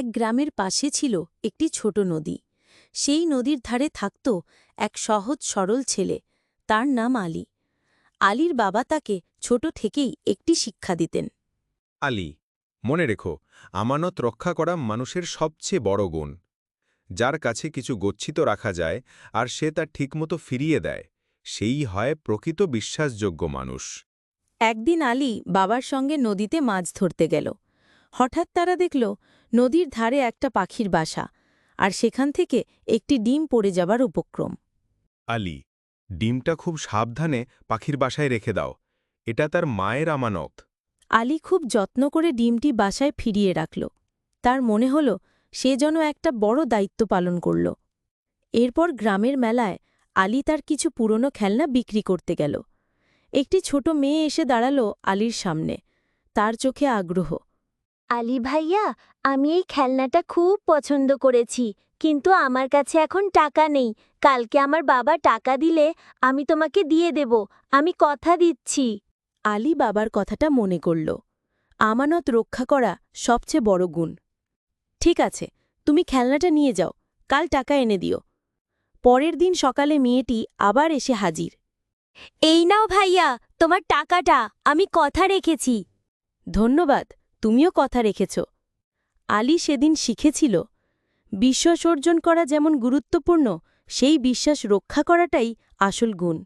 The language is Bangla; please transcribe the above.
এক গ্রামের পাশে ছিল একটি ছোট নদী। সেই নদীর ধারে থাকত এক সহজ সরল ছেলে তার নাম আলী। আলীর বাবা তাকে ছোট থেকেই একটি শিক্ষা দিতেন। আলী মনে রেখো আমানত রক্ষা করা মানুষের সবচেয়ে বড় গুণ। যার কাছে কিছু গচ্ছিত রাখা যায় আর সে তা ঠিকমতো ফিরিয়ে দেয় সেই হয় প্রকৃত বিশ্বাসযোগ্য মানুষ। একদিন আলী বাবার সঙ্গে নদীতে মাছ ধরতে গেল। হঠাৎ তারা দেখল নদীর ধারে একটা পাখির বাসা আর সেখান থেকে একটি ডিম পড়ে যাবার উপক্রম। আলী ডিমটা খুব সাবধানে পাখির বাসায় রেখে দাও। এটা তার মায়ের আমানত। আলী খুব যত্ন করে ডিমটি বাসায় ফিরিয়ে রাখল। তার মনে হল সে যেন একটা বড় দায়িত্ব পালন করল। এরপর গ্রামের মেলায় আলী তার কিছু পুরনো খেলনা বিক্রি করতে গেল। একটি ছোট মেয়ে এসে দাঁড়াল আলীর সামনে। তার চোখে আগ্রহ। আলী ভাইয়া আমি এই খেলনাটা খুব পছন্দ করেছি কিন্তু আমার কাছে এখন টাকা নেই। কালকে আমার বাবা টাকা দিলে আমি তোমাকে দিয়ে দেব আমি কথা দিচ্ছি। আলী বাবার কথাটা মনে করল। আমানত রক্ষা করা সবচেয়ে বড় গুণ। ঠিক আছে তুমি খেলনাটা নিয়ে যাও কাল টাকা এনে দিও। পরের দিন সকালে মেয়েটি আবার এসে হাজির। এই নাও ভাইয়া তোমার টাকাটা আমি কথা রেখেছি। ধন্যবাদ। তুমিও কথা রেখেছ। আলী সেদিন শিখেছিল বিশ্বাস অর্জন করা যেমন গুরুত্বপূর্ণ, সেই বিশ্বাস রক্ষা করাটাই আসল গুণ।